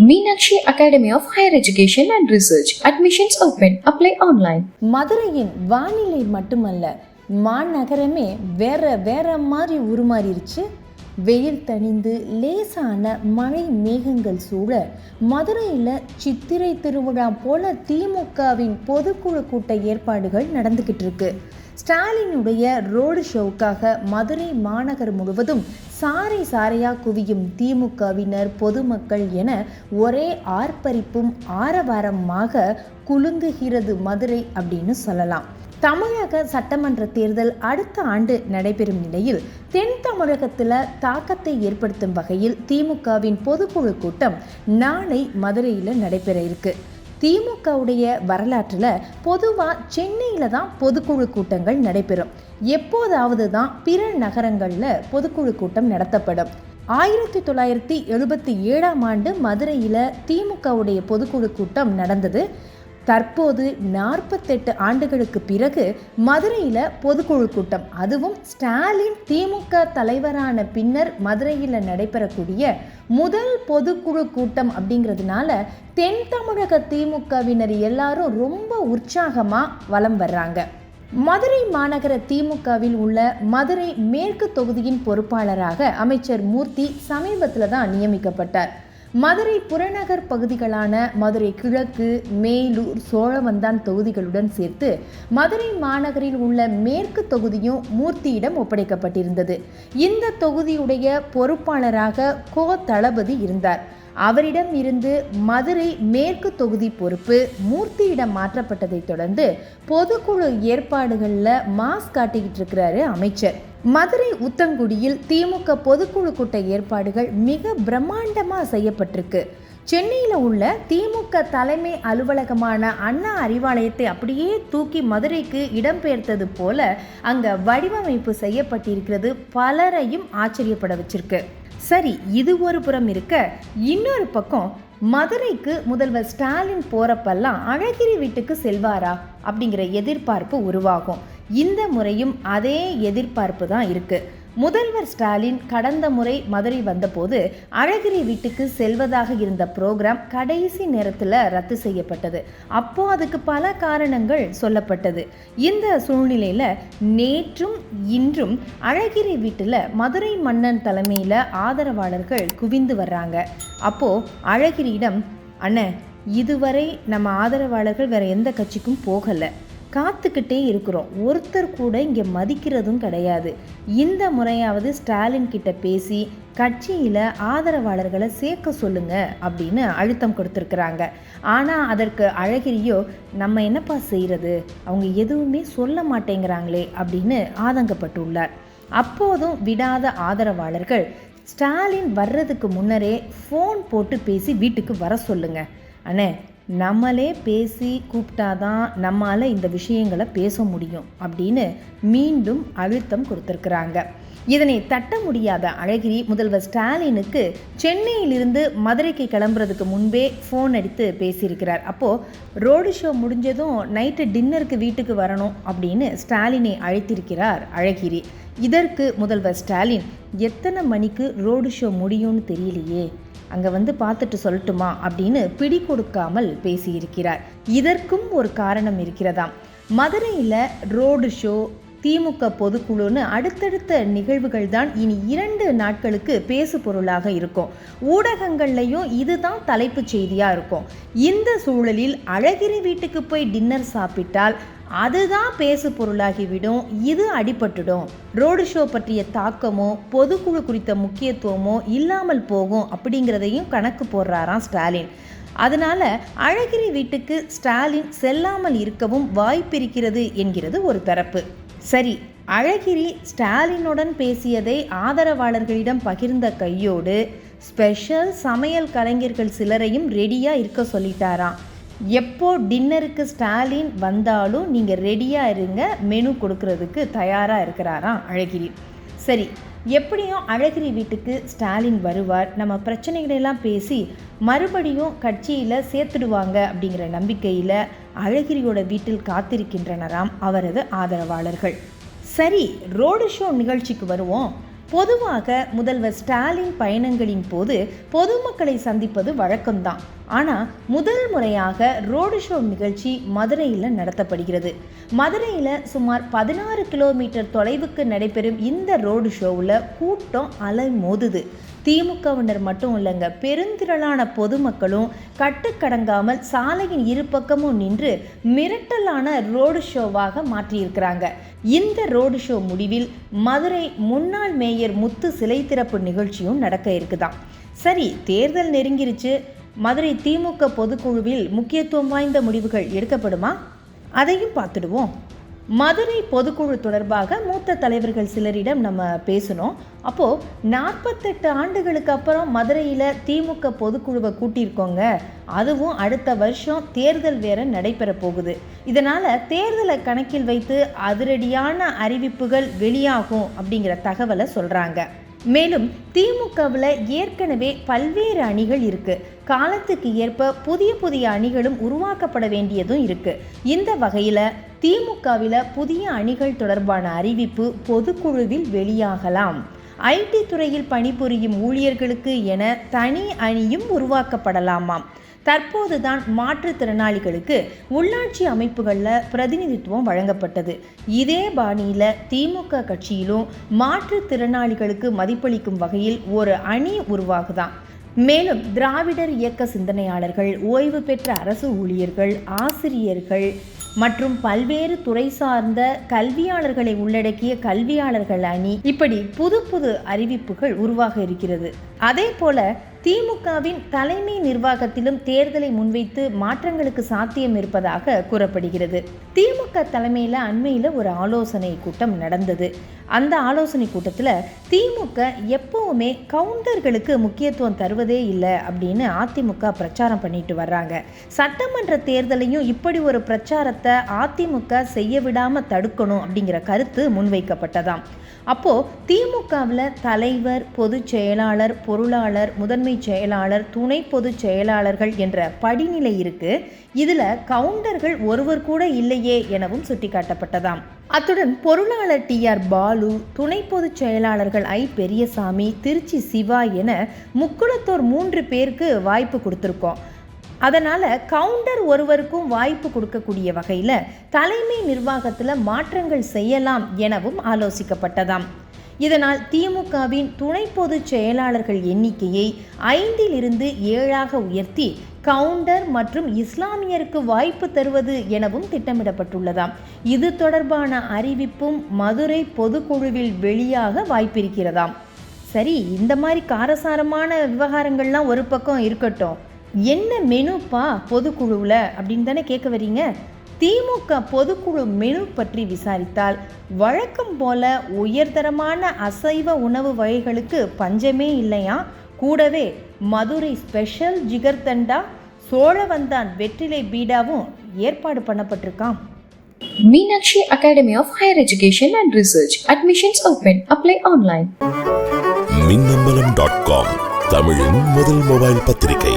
Meenakshi academy of higher education and research admissions open apply online மதுரையின் வானிலை மட்டுமல்ல மாநகரமே வேற வேற மாதிரி உருமாறிருச்சு. வெயில் தணிந்து லேசான மழை மேகங்கள் சூழ மதுரையில் சித்திரை திருவிழா போல திமுகவின் பொதுக்குழு கூட்ட ஏற்பாடுகள் நடந்துக்கிட்டு இருக்கு. ஸ்டாலினுடைய ரோடு ஷோவுக்காக மதுரை மாநகர் முழுவதும் சாறை சாரையாக குவியும் திமுகவினர் பொதுமக்கள் என ஒரே ஆர்ப்பரிப்பும் ஆரவாரமாக குலுங்குகிறது மதுரை அப்படின்னு சொல்லலாம். தமிழக சட்டமன்ற தேர்தல் அடுத்த ஆண்டு நடைபெறும் நிலையில் தென் தமிழகத்தில் தாக்கத்தை ஏற்படுத்தும் வகையில் திமுகவின் பொதுக்குழு கூட்டம் நாளை மதுரையில் நடைபெற இருக்கு. திமுகவுடைய வரலாற்றில் பொதுவாக சென்னையில் தான் பொதுக்குழு கூட்டங்கள் நடைபெறும். எப்போதாவது தான் பிற நகரங்களில் பொதுக்குழு கூட்டம் நடத்தப்படும். ஆயிரத்தி தொள்ளாயிரத்தி எழுபத்தி ஏழாம் ஆண்டு மதுரையில் திமுகவுடைய பொதுக்குழு கூட்டம் நடந்தது. தற்போது நாற்பத்தெட்டு ஆண்டுகளுக்கு பிறகு மதுரையில் பொதுக்குழு கூட்டம். அதுவும் ஸ்டாலின் திமுக தலைவரான பின்னர் மதுரையில் நடைபெறக்கூடிய முதல் பொதுக்குழு கூட்டம் அப்படிங்கிறதுனால தென் தமிழக திமுகவினர் எல்லாரும் ரொம்ப உற்சாகமாக வலம் வர்றாங்க. மதுரை மாநகர திமுகவில் உள்ள மதுரை மேற்கு தொகுதியின் பொறுப்பாளராக அமைச்சர் மூர்த்தி சமீபத்தில் தான் நியமிக்கப்பட்டார். மதுரை புறநகர் பகுதிகளான மதுரை கிழக்கு மேலூர் சோழவந்தான் தொகுதிகளுடன் சேர்த்து மதுரை மாநகரில் உள்ள மேற்கு தொகுதியும் மூர்த்தியிடம் ஒப்படைக்கப்பட்டிருந்தது. இந்த தொகுதியுடைய பொறுப்பாளராக கோ தளபதி இருந்தார். அவரிடம் இருந்து மதுரை மேற்கு தொகுதி பொறுப்பு மூர்த்தியிடம் மாற்றப்பட்டதை தொடர்ந்து பொதுக்குழு ஏற்பாடுகளில் மாஸ் காட்டிக்கிட்டு இருக்கிறாரு அமைச்சர். மதுரை உத்தங்குடியில் திமுக பொதுக்குழு கூட்ட ஏற்பாடுகள் மிக பிரம்மாண்டமாக செய்யப்பட்டிருக்கு. சென்னையில் உள்ள திமுக தலைமை அலுவலகமான அண்ணா அறிவாலயத்தை அப்படியே தூக்கி மதுரைக்கு இடம்பெயர்த்தது போல அங்கே வடிவமைப்பு செய்யப்பட்டிருக்கிறது பலரையும் ஆச்சரியப்பட வச்சிருக்கு. சரி இது ஒரு புறம் இருக்க இன்னொரு பக்கம் மதுரைக்கு முதல்வர் ஸ்டாலின் போறப்பெல்லாம் அழகிரி வீட்டுக்கு செல்வாரா அப்படிங்கிற எதிர்பார்ப்பு உருவாகும். இந்த முறையும் அதே எதிர்பார்ப்பு தான் இருக்கு. முதல்வர் ஸ்டாலின் கடந்த முறை மதுரை வந்தபோது அழகிரி வீட்டுக்கு செல்வதாக இருந்த ப்ரோக்ராம் கடைசி நேரத்தில் ரத்து செய்யப்பட்டது. அப்போ அதுக்கு பல காரணங்கள் சொல்லப்பட்டது. இந்த சூழ்நிலையில் நேற்றும் இன்றும் அழகிரி வீட்டில் மதுரை மன்னன் தலைமையில் ஆதரவாளர்கள் குவிந்து வர்றாங்க. அப்போ அழகிரியிடம் அண்ணன் இதுவரை நம்ம ஆதரவாளர்கள் வேற எந்த கட்சிக்கும் போகலை. காத்துக்கிட்டே இருக்கிறோம். ஒருத்தர் கூட இங்கே மதிக்கிறதும் கிடையாது. இந்த முறையாவது ஸ்டாலின் கிட்ட பேசி கட்சியில் ஆதரவாளர்களை சேர்க்க சொல்லுங்க அப்படின்னு அழுத்தம் கொடுத்துருக்குறாங்க. ஆனால் அதற்கு அழகிரியோ நம்ம என்னப்பா செய்கிறது அவங்க எதுவுமே சொல்ல மாட்டேங்கிறாங்களே அப்படின்னு ஆதங்கப்பட்டுள்ளார். அப்போதும் விடாத ஆதரவாளர்கள் ஸ்டாலின் வர்றதுக்கு முன்னரே ஃபோன் போட்டு பேசி வீட்டுக்கு வர சொல்லுங்க. அண்ணே நம்மளே பேசி கூப்பிட்டாதான் நம்மால் இந்த விஷயங்களை பேச முடியும் அப்படின்னு மீண்டும் அழுத்தம் கொடுத்துருக்குறாங்க. இதனை தட்ட முடியாத அழகிரி முதல்வர் ஸ்டாலினுக்கு சென்னையிலிருந்து மதுரைக்கு கிளம்புறதுக்கு முன்பே ஃபோன் அடித்து பேசியிருக்கிறார். அப்போது ரோடு ஷோ முடிஞ்சதும் நைட்டு டின்னருக்கு வீட்டுக்கு வரணும் அப்படின்னு ஸ்டாலினை அழைத்திருக்கிறார் அழகிரி. இதற்கு முதல்வர் ஸ்டாலின் எத்தனை மணிக்கு ரோடு ஷோ முடியும்னு தெரியலையே. அங்கே வந்து பார்த்துட்டு சொல்லட்டுமா அப்படின்னு பிடி கொடுக்காமல் பேசியிருக்கிறார். இதற்கும் ஒரு காரணம் இருக்கிறதாம். மதுரையில் ரோடு ஷோ திமுக பொதுக்குழுன்னு அடுத்தடுத்த நிகழ்வுகள் தான் இனி இரண்டு நாட்களுக்கு பேசு பொருளாக இருக்கும். ஊடகங்கள்லையும் இதுதான் தலைப்புச் செய்தியாக இருக்கும். இந்த சூழலில் அழகிரி வீட்டுக்கு போய் டின்னர் சாப்பிட்டால் அதுதான் பேசு பொருளாகிவிடும். இது அடிபட்டுடும். ரோடு ஷோ பற்றிய தாக்கமோ பொதுக்குழு குறித்த முக்கியத்துவமோ இல்லாமல் போகும் அப்படிங்கிறதையும் கணக்கு போடுறாராம் ஸ்டாலின். அதனால அழகிரி வீட்டுக்கு ஸ்டாலின் செல்லாமல் இருக்கவும் வாய்ப்பிருக்கிறது என்கிறது ஒரு தரப்பு சரி அழகிரி ஸ்டாலினுடன் பேசியதை ஆதரவாளர்களிடம் பகிர்ந்த கையோடு ஸ்பெஷல் சமையல் கலைஞர்கள் சிலரையும் ரெடியாக இருக்க சொல்லிட்டாராம். எப்போ டின்னருக்கு ஸ்டாலின் வந்தாலும் நீங்கள் ரெடியாக இருங்க மெனு கொடுக்கறதுக்கு தயாராக இருக்கிறாராம் அழகிரி. சரி எப்படியும் அழகிரி வீட்டுக்கு ஸ்டாலின் வருவார். நம்ம பிரச்சனைகளெல்லாம் பேசி மறுபடியும் கட்சியில் சேர்த்துடுவாங்க அப்படிங்கிற நம்பிக்கையில் அழகிரியோட வீட்டில் காத்திருக்கின்றனராம் அவரது ஆதரவாளர்கள். சரி ரோடு ஷோ நிகழ்ச்சிக்கு வருவோம். பொதுவாக முதல்வர் ஸ்டாலின் பயணங்களின் போது பொதுமக்களை சந்திப்பது வழக்கம்தான். ஆனால் முதல் முறையாக ரோடு ஷோ நிகழ்ச்சி மதுரையில் நடத்தப்படுகிறது. மதுரையில் சுமார் பதினாறு கிலோமீட்டர் தொலைவுக்கு நடைபெறும் இந்த ரோடு ஷோவில் கூட்டம் அலை மோதுது திமுகவினர் மட்டும் இல்லைங்க பெருந்திரளான பொதுமக்களும் கட்டுக்கடங்காமல் சாலையின் இரு பக்கமும் நின்று மிரட்டலான ரோடு ஷோவாக மாற்றியிருக்கிறாங்க. இந்த ரோடு ஷோ முடிவில் மதுரை முன்னாள் மேயர் முத்து சிலை திறப்பு நிகழ்ச்சியும் நடக்க இருக்குதான் சரி தேர்தல் நெருங்கிருச்சு. மதுரை திமுக பொதுக்குழுவில் முக்கியத்துவம் வாய்ந்த முடிவுகள் எடுக்கப்படுமா? அதையும் பார்த்துடுவோம். மதுரை பொதுக்குழு தொடர்பாக மூத்த தலைவர்கள் சிலரிடம் நம்ம பேசணும். அப்போது நாற்பத்தெட்டு ஆண்டுகளுக்கு அப்புறம் மதுரையில் திமுக பொதுக்குழுவை கூட்டியிருக்கோங்க. அதுவும் அடுத்த வருஷம் தேர்தல் வேற நடைபெற போகுது. இதனால் தேர்தலை கணக்கில் வைத்து அதிரடியான அறிவிப்புகள் வெளியாகும் அப்படிங்கிற தகவலை சொல்கிறாங்க மேலும் திமுகவில் ஏற்கனவே பல்வேறு அணிகள் இருக்கு. காலத்துக்கு ஏற்ப புதிய புதிய அணிகளும் உருவாக்கப்பட வேண்டியதும் இருக்கு. இந்த வகையில் திமுகவில் புதிய அணிகள் தொடர்பான அறிவிப்பு பொதுக்குழுவில் வெளியாகலாம். ஐடி துறையில் பணிபுரியும் ஊழியர்களுக்கு என தனி அணியும் உருவாக்கப்படலாமாம். தற்போதுதான் மாற்றுத்திறனாளிகளுக்கு உள்ளாட்சி அமைப்புகளில் பிரதிநிதித்துவம் வழங்கப்பட்டது. இதே பாணியில் திமுக கட்சியிலும் மாற்றுத்திறனாளிகளுக்கு மதிப்பளிக்கும் வகையில் ஒரு அணி உருவாகுதான் மேலும் திராவிடர் இயக்க சிந்தனையாளர்கள் ஓய்வு பெற்ற அரசு ஊழியர்கள் ஆசிரியர்கள் மற்றும் பல்வேறு துறை சார்ந்த கல்வியாளர்களை உள்ளடக்கிய கல்வியாளர்கள் அணி இப்படி புது புது அறிவிப்புகள் உருவாக இருக்கிறது. அதே போல திமுகவின் தலைமை நிர்வாகத்திலும் தேர்தலை முன்வைத்து மாற்றங்களுக்கு சாத்தியம் இருப்பதாக கூறப்படுகிறது. திமுக தலைமையில் அண்மையில் ஒரு ஆலோசனை கூட்டம் நடந்தது. அந்த ஆலோசனை கூட்டத்தில் திமுக எப்பவுமே கவுண்டர்களுக்கு முக்கியத்துவம் தருவதே இல்லை அப்படின்னு அதிமுக பிரச்சாரம் பண்ணிட்டு வர்றாங்க. சட்டமன்ற தேர்தலையும் இப்படி ஒரு பிரச்சாரத்தை அதிமுக செய்ய விடாமல் தடுக்கணும் அப்படிங்கிற கருத்து முன்வைக்கப்பட்டதாம். அப்போது திமுகவில் தலைவர் பொதுச் செயலாளர் பொருளாளர் முதன்மை செயலாளர் துணை பொதுச் செயலாளர்கள் என்ற படிநிலை இருக்கு. இதில் கவுண்டர்கள் ஒருவர் கூட இல்லையே எனவும் சுட்டிக்காட்டப்பட்டதாம். அத்துடன் பொருளாளர் டி ஆர் பாலு துணை பொதுச் செயலாளர்கள் ஐ பெரியசாமி திருச்சி சிவா என முக்குளத்தோர் மூன்று பேருக்கு வாய்ப்பு கொடுத்துருக்கோம். அதனால் கவுண்டர் ஒருவருக்கும் வாய்ப்பு கொடுக்கக்கூடிய வகையில் தலைமை நிர்வாகத்தில் மாற்றங்கள் செய்யலாம் எனவும் ஆலோசிக்கப்பட்டதாம். இதனால் திமுகவின் துணை பொதுச் செயலாளர்கள் எண்ணிக்கையை ஐந்திலிருந்து ஏழாக உயர்த்தி கவுண்டர் மற்றும் இஸ்லாமியருக்கு வாய்ப்பு தருவது எனவும் திட்டமிடப்பட்டுள்ளதாம். இது தொடர்பான அறிவிப்பும் மதுரை பொதுக்குழுவில் வெளியாக வாய்ப்பிருக்கிறதாம். சரி இந்த மாதிரி காரசாரமான விவகாரங்கள்லாம் ஒரு பக்கம் இருக்கட்டும். என்ன மெனுப்பா பொதுக்குழுவில் அப்படின்னு தானே கேட்க வரீங்க திமுக பொதுக்குழு மெனு பற்றி விசாரித்தால் வழக்கம் போல உயர்தரமான அசைவ உணவு வகைகளுக்கு பஞ்சமே இல்லையா கூடவே மதுரை ஸ்பெஷல் ஜிகர்தண்டா சோழவந்தான் வெற்றிலை பீடாவும் ஏற்பாடு பண்ணப்பட்டிருக்கான் Meenakshi Academy of Higher Education and Research. Admissions open. Apply online. Minnambalam dot com தமிழின் முதல் மொபைல் பத்திரிகை